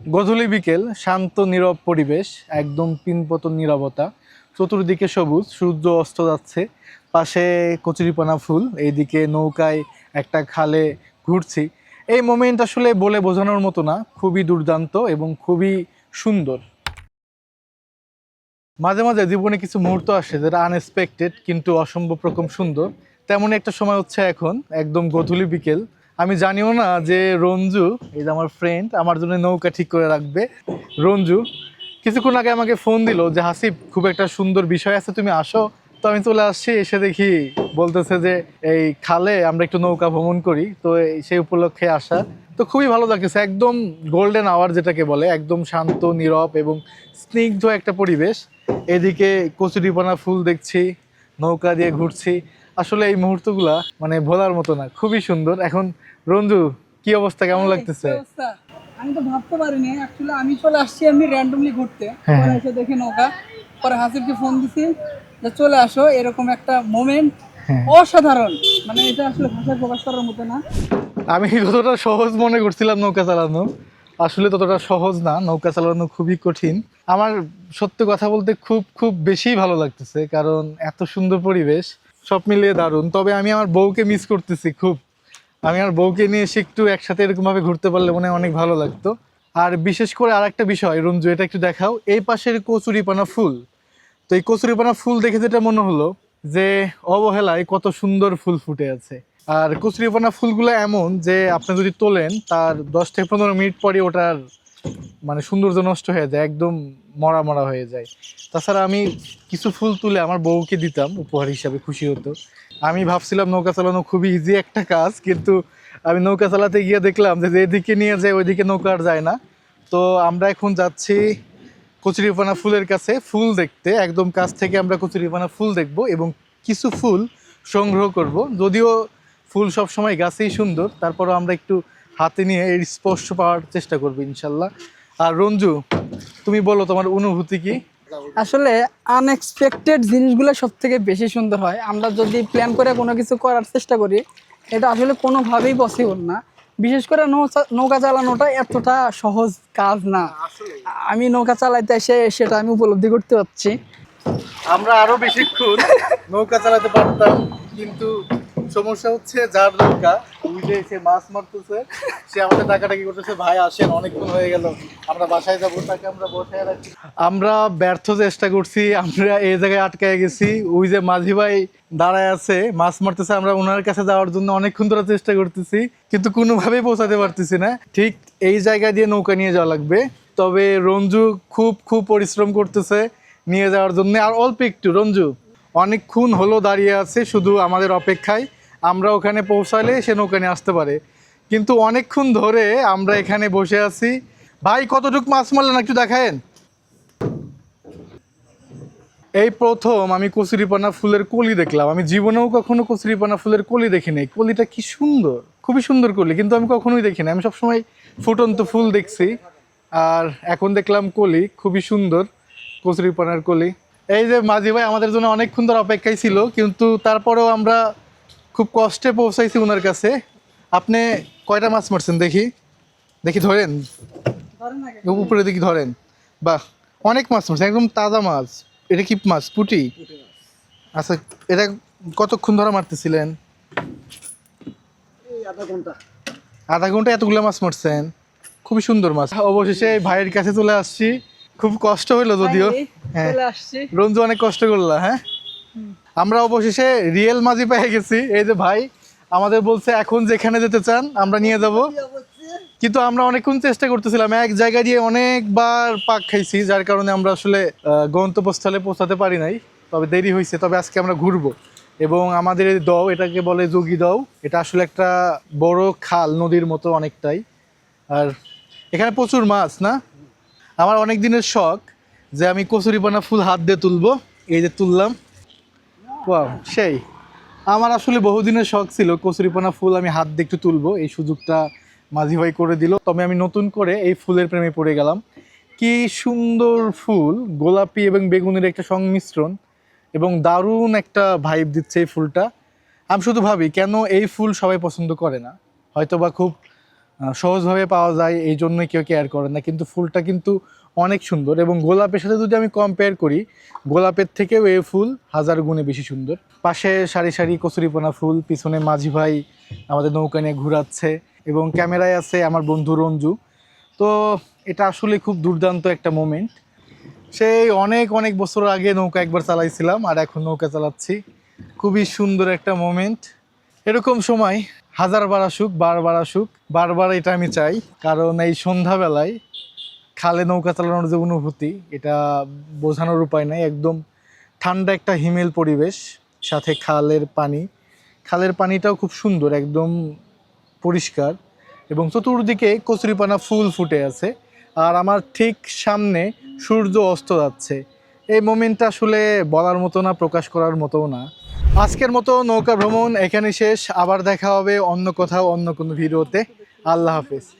গধূলি বিকেল, শান্ত, নীরব পরিবেশ, একদম পিনপতন নীরবতা। চতুর্দিকে সবুজ, সূর্য অস্ত যাচ্ছে। পাশে কচুরিপানা ফুল, এইদিকে নৌকায় একটা খালে ঘুরছি। এই মোমেন্ট আসলে বলে বোঝানোর মতো না, খুবই দুর্দান্ত এবং খুবই সুন্দর। মাঝে মাঝে জীবনে কিছু মুহূর্ত আসে যেটা আনএক্সপেক্টেড কিন্তু অসম্ভব রকম সুন্দর। তেমনই একটা সময় হচ্ছে এখন, একদম গধূলি বিকেল আমি জানিও না যে রঞ্জু, এই যে আমার ফ্রেন্ড আমার জন্য নৌকা ঠিক করে রাখবে। রঞ্জু, কিছুক্ষণ আগে আমাকে ফোন দিল যে, হাসিব, খুব একটা সুন্দর বিষয় আছে, তুমি আসো। তো আমি চলে আসছি, এসে দেখি বলতেছে যে, এই খালে আমরা একটু নৌকা ভ্রমণ করি। তো সেই উপলক্ষে আসা। তো খুবই ভালো লাগতেছে, একদম গোল্ডেন আওয়ার যেটাকে বলে, একদম শান্ত, নীরব এবং স্নিগ্ধ একটা পরিবেশ। এদিকে কচুরিপানা ফুল দেখছি, নৌকা দিয়ে ঘুরছি। আসলে এই মুহূর্তগুলা মানে ভোলার মতো না খুবই সুন্দর। এখন রঞ্জু কি অবস্থা? কেমন লাগতেছে? আমি তো ভাবতে পারিনি। অ্যাকচুয়ালি আমি চলে আসছি এমনি র্যান্ডমলি ঘুরতে। হ্যাঁ, পরে হ্যাঁ। এসে দেখি নৌকা। পরে হাসিবকে ফোন দিছি যে চলে আসো। এরকম একটা মোমেন্ট হ্যাঁ। অসাধারণ। মানে এটা আসলে ভাষায় প্রকাশ করার মতো না। আমি যতটা সহজ মনে করছিলাম নৌকা চালানো আসলে ততটা সহজ না। নৌকা চালানো খুবই কঠিন। আমার সত্যি কথা বলতে খুব খুব বেশি ভালো লাগতেছে কারণ এত সুন্দর পরিবেশ। সব মিলিয়ে দারুণ। তবে আমি আমার বউকে মিস করতেছি খুব। আমি আমার বউকে নিয়ে এসে একটু একসাথে এরকমভাবে ঘুরতে পারলে মনে অনেক ভালো লাগতো। আর বিশেষ করে আর একটা বিষয় রঞ্জু এটা একটু দেখাও। এই পাশের কচুরিপানা ফুল। তো এই কচুরিপানা ফুল দেখে যেটা মনে হলো যে, অবহেলায় কত সুন্দর ফুল ফুটে আছে। আর কচুরিপানা ফুলগুলো এমন যে, আপনি যদি তোলেন, তার দশ থেকে পনেরো মিনিট পরে ওটার মানে সৌন্দর্য নষ্ট হয়ে যায়, একদম মরা মরা হয়ে যায়। তাছাড়া আমি কিছু ফুল তুলে আমার বউকে দিতাম, উপহার হিসাবে খুশি হতো। আমি ভাবছিলাম নৌকা চালানো খুবই ইজি একটা কাজ, কিন্তু আমি নৌকা চালাতে গিয়ে দেখলাম যে যেদিকে নিয়ে যায়, ওইদিকে নৌকা আর যায় না। তো আমরা এখন যাচ্ছি কচুরিপানা ফুলের কাছে, ফুল দেখতে। একদম কাছ থেকে আমরা কচুরিপানা ফুল দেখব এবং কিছু ফুল সংগ্রহ করব। যদিও ফুল সব সময় গাছেই সুন্দর, তারপরও আমরা একটু হাতে নিয়ে এর স্পর্শ পাওয়ার চেষ্টা করবে ইনশাল্লাহ। আর রঞ্জু তুমি বলো তোমার অনুভূতি কি? আসলে আনএক্সপেক্টেড জিনিসগুলো সব থেকে বেশি সুন্দর হয়। আমরা যদি প্ল্যান করে কোনো কিছু করার চেষ্টা করি এটা আসলে কোনোভাবেই পসিবল না। বিশেষ করে নৌকা নৌকা চালানোটা এতটা সহজ কাজ না। আমি নৌকা চালাইতে এসে সেটা আমি উপলব্ধি করতে পারছি। আমরা আরও বেশিক্ষণ নৌকা চালাতে পারতাম কিন্তু সমস্যা হচ্ছে যার নৌকা ওই যে সে মাছ মারতেছে, সে আমাদের ডাকাডাকি করতেছে? ভাই, আসেন, অনেকক্ষণ হয়ে গেল। আমরা বাসায় যাব, তাকে আমরা বসায় রাখি। আমরা ব্যর্থ চেষ্টা করছি, আমরা এই জায়গায় আটকায় গেছি। ওই যে মাঝি ভাই দাঁড়ায় আছে, মাছ মারতেছে, আমরা ওনার কাছে যাওয়ার জন্য অনেকক্ষণ ধরে চেষ্টা করতেছি, কিন্তু কোনোভাবেই পৌঁছাতে পারতেছি না। ঠিক এই জায়গা দিয়ে নৌকা নিয়ে যাওয়া লাগবে। তবে রঞ্জু খুব খুব পরিশ্রম করতেছে নিয়ে যাওয়ার জন্য। আর অল্প একটু, রঞ্জু। অনেকক্ষণ হলো দাঁড়িয়ে আছে, শুধু আমাদের অপেক্ষায়। আমরা ওখানে পৌঁছালে সে নৌকা নিয়ে আসতে পারে। কিন্তু অনেকক্ষণ ধরে আমরা এখানে বসে আছি। ভাই, কতটুক মাছ মারলেন একটু দেখায়েন? এই প্রথম আমি কচুরিপানা ফুলের কলি দেখলাম। আমি জীবনেও কখনো কচুরিপানা ফুলের কলি দেখি নাই। কলিটা কি সুন্দর, খুবই সুন্দর কলি, কিন্তু আমি কখনোই দেখি না আমি সবসময় ফুটন্ত ফুল দেখছি। আর এখন দেখলাম কলি, খুবই সুন্দর কচুরিপানার কলি। এই যে মাঝি ভাই আমাদের জন্য অনেকক্ষণ ধরে অপেক্ষায় ছিল কিন্তু তারপরেও আমরা খুব কষ্টে পৌঁছাইছি ওনার কাছে। আপনি কয়টা মাছ মারছেন দেখি? দেখি ধরেন। উপরে দেখি ধরেন। বাহ অনেক মাছ মারছেন একদম তাজা মাছ। এটা কি মাছ? পুটি? আচ্ছা এটা কতক্ষণ ধরে মারতেছিলেন? আধা ঘণ্টা। এতগুলো মাছ মারছেন। খুবই সুন্দর মাছ। অবশেষে ভাইয়ের কাছে চলে আসছি। খুব কষ্ট হইল যদিও। চলে আসছি। রঞ্জু অনেক কষ্ট করলা হ্যাঁ? আমরা অবশেষে রিয়েল মাঝি পেয়ে গেছি। এই যে ভাই আমাদের বলছে এখন যেখানে যেতে চান আমরা নিয়ে যাব। কিন্তু আমরা অনেকক্ষণ চেষ্টা করতেছিলাম এক জায়গা দিয়ে অনেকবার পাক খাইছি যার কারণে আমরা আসলে গন্তব্যস্থলে পৌঁছাতে পারি নাই। তবে দেরি হয়েছে তবে আজকে আমরা ঘুরবো। এবং আমাদের এই দও এটাকে বলে যোগী দও এটা আসলে একটা বড় খাল নদীর মতো অনেকটাই। আর এখানে প্রচুর মাছ না? আমার অনেক দিনের শখ। যে আমি কচুরিপানা ফুল হাত দিয়ে তুলবো, এই যে তুললাম। ওয়াও সেই। আমার আসলে বহুদিনের শখ ছিল কচুরিপানা ফুল আমি হাত দিয়ে একটু তুলবো, এই সুযোগটা মাঝি ভাই করে দিল। তবে আমি নতুন করে এই ফুলের প্রেমে পড়ে গেলাম। কি সুন্দর ফুল, গোলাপি এবং বেগুনের একটা সংমিশ্রণ এবং দারুণ একটা ভাইব দিচ্ছে এই ফুলটা। আমি শুধু ভাবি, কেন এই ফুল সবাই পছন্দ করে না? হয়তো বা খুব সহজভাবে পাওয়া যায়, এই জন্যই কেউ কেয়ার করে না। কিন্তু ফুলটা কিন্তু অনেক সুন্দর এবং গোলাপের সাথে যদি আমি কম্পেয়ার করি, গোলাপের থেকেও এই ফুল হাজার গুণে বেশি সুন্দর। পাশে সারি সারি কচুরিপোনা ফুল, পিছনে মাঝি ভাই আমাদের নৌকা নিয়ে ঘুরাচ্ছে এবং ক্যামেরায় আছে আমার বন্ধু রঞ্জু। তো এটা আসলে খুব দুর্দান্ত একটা মোমেন্ট সেই অনেক অনেক বছর আগে নৌকা একবার চালাইছিলাম আর এখন নৌকা চালাচ্ছি। খুবই সুন্দর একটা মোমেন্ট এরকম সময় হাজারবার আসুক বারবার আসুক বারবার এটা আমি চাই। কারণ এই সন্ধ্যাবেলায় খালে নৌকা চালানোর যে অনুভূতি, এটা বোঝানোর উপায় নাই। একদম ঠান্ডা একটা হিমেল পরিবেশ, সাথে খালের পানি। খালের পানিটাও খুব সুন্দর, একদম পরিষ্কার। এবং চতুর্দিকে কচুরিপানা ফুল ফুটে আছে। আর আমার ঠিক সামনে সূর্য অস্ত যাচ্ছে। এই মোমেন্টটা আসলে বলার মতো না, প্রকাশ করার মতো না। আজকের মতো নৌকা ভ্রমণ এখানে শেষ। আবার দেখা হবে অন্য কোথাও, অন্য কোনো ভিডিওতে। আল্লাহ হাফেজ।